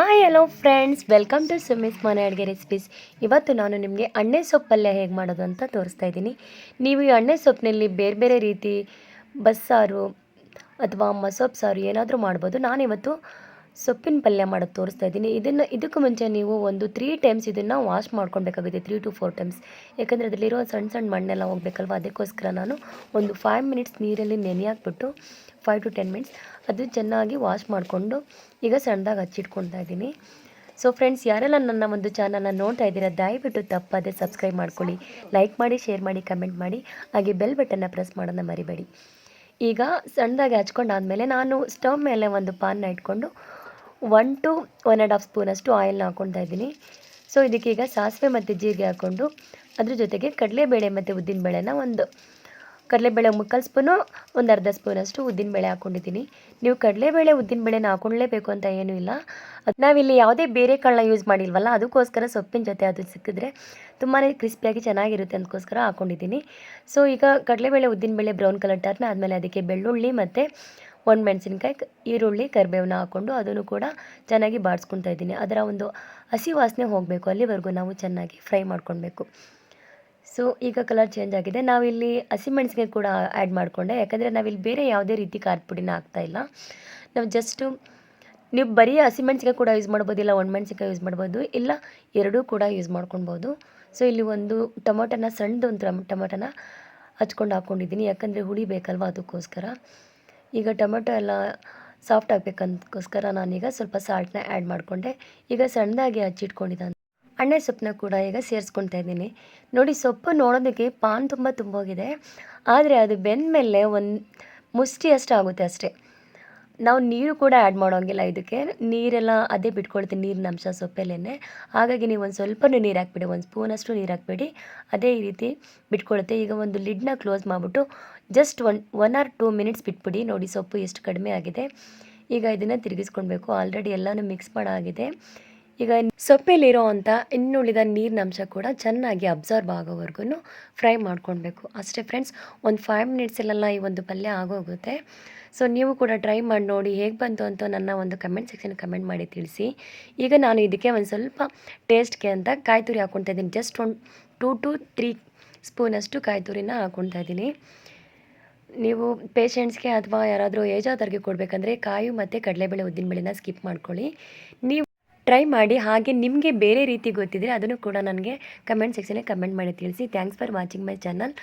Hi hello friends welcome to Sumi's ಮನೆ ಅಡುಗೆ recipes ಇವತ್ತು ನಾನು ನಿಮಗೆ ಅಣ್ಣೆ ಸೊಪ್ಪಲ್ಲ ಹೇಗೆ ಮಾಡೋದು ಅಂತ ತೋರಿಸ್ತಾ ಇದ್ದೀನಿ. ನೀವು ಈ ಅಣ್ಣೆ ಸೊಪ್ಪಿನಲ್ಲಿ ಬೇರೆ ಬೇರೆ ರೀತಿ ಬಸ್ಸಾರು ಅಥವಾ ಮಸೊಪ್ಪು ಸಾರು ಏನಾದರೂ ಮಾಡ್ಬೋದು. ನಾನಿವತ್ತು ಸೊಪ್ಪಿನ ಪಲ್ಯ ಮಾಡೋದು ತೋರಿಸ್ತಾ ಇದ್ದೀನಿ. ಇದನ್ನು ಇದಕ್ಕೂ ಮುಂಚೆ ನೀವು ಒಂದು ತ್ರೀ ಟೈಮ್ಸ್ ಇದನ್ನು ವಾಶ್ ಮಾಡ್ಕೊಬೇಕಾಗುತ್ತೆ ತ್ರೀ ಟು ಫೋರ್ ಟೈಮ್ಸ್ ಯಾಕಂದರೆ ಅದರಲ್ಲಿರೋ ಸಣ್ಣ ಸಣ್ಣ ಮಣ್ಣೆಲ್ಲ ಹೋಗ್ಬೇಕಲ್ವ? ಅದಕ್ಕೋಸ್ಕರ ನಾನು ಒಂದು ಫೈವ್ ಮಿನಿಟ್ಸ್ ನೀರಲ್ಲಿ ನೆನೆ ಹಾಕ್ಬಿಟ್ಟು ಫೈವ್ ಟು ಟೆನ್ ಮಿನಿಟ್ಸ್ ಅದು ಚೆನ್ನಾಗಿ ವಾಶ್ ಮಾಡಿಕೊಂಡು ಈಗ ಸಣ್ಣದಾಗಿ ಹಚ್ಚಿಟ್ಕೊಳ್ತಾ ಇದ್ದೀನಿ. ಸೊ ಫ್ರೆಂಡ್ಸ್ ಯಾರೆಲ್ಲ ನನ್ನ ಒಂದು ಚಾನಲ್ನ ನೋಡ್ತಾ ಇದ್ದೀರಾ, ದಯವಿಟ್ಟು ತಪ್ಪದೆ ಸಬ್ಸ್ಕ್ರೈಬ್ ಮಾಡ್ಕೊಳ್ಳಿ. ಲೈಕ್ ಮಾಡಿ ಶೇರ್ ಮಾಡಿ ಕಮೆಂಟ್ ಮಾಡಿ. ಹಾಗೆ ಬೆಲ್ ಬಟನ್ನ ಪ್ರೆಸ್ ಮಾಡೋದನ್ನ ಮರಿಬೇಡಿ. ಈಗ ಸಣ್ಣದಾಗಿ ಹಚ್ಕೊಂಡಾದ್ಮೇಲೆ ನಾನು ಸ್ಟವ್ ಮೇಲೆ ಒಂದು ಪಾನ್ನ ಇಟ್ಕೊಂಡು one to one and half ಸ್ಪೂನಷ್ಟು ಆಯಿಲ್ನ ಹಾಕ್ಕೊಳ್ತಾ ಇದ್ದೀನಿ. ಸೊ ಇದಕ್ಕೀಗ ಸಾಸಿವೆ ಮತ್ತು ಜೀರಿಗೆ ಹಾಕ್ಕೊಂಡು ಅದ್ರ ಜೊತೆಗೆ ಕಡಲೆಬೇಳೆ ಮತ್ತು ಉದ್ದಿನಬೇಳೆನ ಒಂದು. ಕಡಲೆಬೇಳೆ ಮುಕ್ಕಾಲು ಸ್ಪೂನು ಒಂದು ಅರ್ಧ ಸ್ಪೂನಷ್ಟು ಉದ್ದಿನಬೇಳೆ ಹಾಕ್ಕೊಂಡಿದ್ದೀನಿ ನೀವು ಕಡಲೆಬೇಳೆ ಉದ್ದಿನಬೇಳೆನ ಹಾಕ್ಕೊಳ್ಳೇಬೇಕು ಅಂತ ಏನೂ ಇಲ್ಲ. ಅದು ನಾವಿಲ್ಲಿ ಯಾವುದೇ ಬೇರೆ ಕಾಳನ್ನ ಯೂಸ್ ಮಾಡಿಲ್ವಲ್ಲ, ಅದಕ್ಕೋಸ್ಕರ ಸೊಪ್ಪಿನ ಜೊತೆ ಅದು ಸಿಕ್ಕಿದ್ರೆ ತುಂಬಾ ಕ್ರಿಸ್ಪಿಯಾಗಿ ಚೆನ್ನಾಗಿರುತ್ತೆ ಅದಕ್ಕೋಸ್ಕರ ಹಾಕ್ಕೊಂಡಿದ್ದೀನಿ ಸೊ ಈಗ ಕಡಲೆಬೇಳೆ ಉದ್ದಿನಬೇಳೆ ಬ್ರೌನ್ ಕಲರ್ ಟರ್ನ್ ಆದಮೇಲೆ ಅದಕ್ಕೆ ಬೆಳ್ಳುಳ್ಳಿ ಮತ್ತು ಒಂದು ಮೆಣಸಿನ್ಕಾಯಿ, ಈರುಳ್ಳಿ ಕರಿಬೇವನ್ನ ಹಾಕ್ಕೊಂಡು ಅದನ್ನು ಕೂಡ ಚೆನ್ನಾಗಿ ಬಾಡಿಸ್ಕೊತಾ ಇದ್ದೀನಿ. ಅದರ ಒಂದು ಹಸಿ ವಾಸನೆ ಹೋಗಬೇಕು, ಅಲ್ಲಿವರೆಗೂ ನಾವು ಚೆನ್ನಾಗಿ ಫ್ರೈ ಮಾಡ್ಕೊಳ್ಬೇಕು. ಸೊ ಈಗ ಕಲರ್ ಚೇಂಜ್ ಆಗಿದೆ. ನಾವಿಲ್ಲಿ ಹಸಿಮೆಣಸಿನ್ಕಾಯಿ ಕೂಡ ಆ್ಯಡ್ ಮಾಡಿಕೊಂಡೆ. ಯಾಕಂದರೆ ನಾವಿಲ್ಲಿ ಬೇರೆ ಯಾವುದೇ ರೀತಿ ಖಾರದ ಪುಡಿನ ಹಾಕ್ತಾ ಇಲ್ಲ. ನಾವು ಜಸ್ಟು ನೀವು ಬರೀ ಹಸಿಮೆಣ್ಸಿಕಾಯಿ ಕೂಡ ಯೂಸ್ ಮಾಡ್ಬೋದು ಇಲ್ಲ ಒಣಮೆಣ್ಸಿನ್ಕಾಯಿ ಯೂಸ್ ಮಾಡ್ಬೋದು, ಇಲ್ಲ ಎರಡೂ ಕೂಡ ಯೂಸ್ ಮಾಡ್ಕೊಳ್ಬೋದು. ಸೊ ಇಲ್ಲಿ ಒಂದು ಟೊಮೊಟೊನ, ಸಣ್ಣದೊಂದು ಟೊಮೊಟೊನ ಹಚ್ಕೊಂಡು ಹಾಕ್ಕೊಂಡಿದ್ದೀನಿ ಯಾಕಂದರೆ ಹುಳಿ ಬೇಕಲ್ವ ಅದಕ್ಕೋಸ್ಕರ. ಈಗ ಟೊಮೆಟೊ ಎಲ್ಲ ಸಾಫ್ಟ್ ಆಗಬೇಕಂತಕ್ಕೋಸ್ಕರ ನಾನೀಗ ಸ್ವಲ್ಪ ಸಾಲ್ಟ್ನ ಆ್ಯಡ್ ಮಾಡಿಕೊಂಡೆ. ಈಗ ಸಣ್ಣದಾಗಿ ಹಚ್ಚಿಟ್ಕೊಂಡಿದ್ದ. ಅಣ್ಣೆ ಸೊಪ್ಪನ್ನ ಕೂಡ ಈಗ ಸೇರಿಸ್ಕೊಳ್ತಾ ಇದ್ದೀನಿ. ನೋಡಿ, ಸೊಪ್ಪು ನೋಡೋದಕ್ಕೆ ಪಾನ್ ತುಂಬ ತುಂಬೋಗಿದೆ. ಆದರೆ ಅದು ಬೆಂದ ಮೇಲೆ ಒಂದು ಮುಷ್ಟಿಯಷ್ಟು ಆಗುತ್ತೆ ಅಷ್ಟೇ. ನಾವು ನೀರು ಕೂಡ ಆ್ಯಡ್ ಮಾಡೋಂಗಿಲ್ಲ ಇದಕ್ಕೆ. ನೀರೆಲ್ಲ ಅದೇ ಬಿಟ್ಕೊಳ್ತೀನಿ, ನೀರಿನ ಅಂಶ ಸೊಪ್ಪಲ್ಲೇ ಹಾಗಾಗಿ ನೀವು ಒಂದು ಸ್ವಲ್ಪನೂ ನೀರು ಹಾಕ್ಬಿಡಿ, ಒಂದು ಸ್ಪೂನಷ್ಟು ನೀರು ಹಾಕ್ಬೇಡಿ. ಅದೇ ಈ ರೀತಿ ಬಿಟ್ಕೊಳುತ್ತೆ. ಈಗ ಒಂದು ಲಿಡ್ನ ಕ್ಲೋಸ್ ಮಾಡಿಬಿಟ್ಟು just one one or two minutes ಬಿಟ್ಬಿಡಿ. ನೋಡಿ ಸೊಪ್ಪು ಎಷ್ಟು ಕಡಿಮೆ ಆಗಿದೆ. ಈಗ ಇದನ್ನು ತಿರುಗಿಸ್ಕೊಳ್ಬೇಕು. ಆಲ್ರೆಡಿ ಎಲ್ಲನೂ ಮಿಕ್ಸ್ ಮಾಡಾಗಿದೆ. ಈಗ ಸೊಪ್ಪೇಲಿರೋ ಅಂಥ ಇನ್ನುಳಿದ ನೀರಿನಂಶ ಕೂಡ ಚೆನ್ನಾಗಿ ಅಬ್ಸರ್ವ್ ಆಗೋವರೆಗೂ ಫ್ರೈ ಮಾಡ್ಕೊಳ್ಬೇಕು. ಅಷ್ಟೇ ಫ್ರೆಂಡ್ಸ್ ಒಂದು ಫೈವ್ ಮಿನಿಟ್ಸಲ್ಲೆಲ್ಲ ಈ ಒಂದು ಪಲ್ಯ ಆಗೋಗುತ್ತೆ. ಸೊ ನೀವು ಕೂಡ ಟ್ರೈ ಮಾಡಿ ನೋಡಿ ಹೇಗೆ ಬಂತು ಅಂತ ನನ್ನ ಒಂದು ಕಮೆಂಟ್ ಸೆಕ್ಷನ್ ಕಮೆಂಟ್ ಮಾಡಿ ತಿಳಿಸಿ. ಈಗ ನಾನು ಇದಕ್ಕೆ ಒಂದು ಸ್ವಲ್ಪ ಟೇಸ್ಟ್ಗೆ ಅಂತ ಕಾಯಿ ತುರಿ ಹಾಕ್ಕೊತಾ ಇದ್ದೀನಿ. Just one two to three ಸ್ಪೂನಷ್ಟು ಕಾಯಿ ತುರಿನ ಇದ್ದೀನಿ. ನೀವು ಪೇಷಂಟ್ಸ್ಗೆ ಅಥವಾ ಯಾರಾದರೂ ಏಜಾದವ್ರಿಗೆ ಕೊಡಬೇಕಂದ್ರೆ ಕಾಯಿ ಮತ್ತು ಕಡಲೆಬೇಳೆ ಉದ್ದಿನಬೇಳೆನ ಸ್ಕಿಪ್ ಮಾಡ್ಕೊಳ್ಳಿ. ನೀವು ಟ್ರೈ ಮಾಡಿ ಹಾಗೆ ನಿಮಗೆ ಬೇರೆ ರೀತಿ ಗೊತ್ತಿದ್ರೆ ಅದನ್ನು ಕೂಡ ನನಗೆ ಕಮೆಂಟ್ ಸೆಕ್ಷನಲ್ಲಿ ಕಮೆಂಟ್ ಮಾಡಿ ತಿಳಿಸಿ. Thanks for watching my channel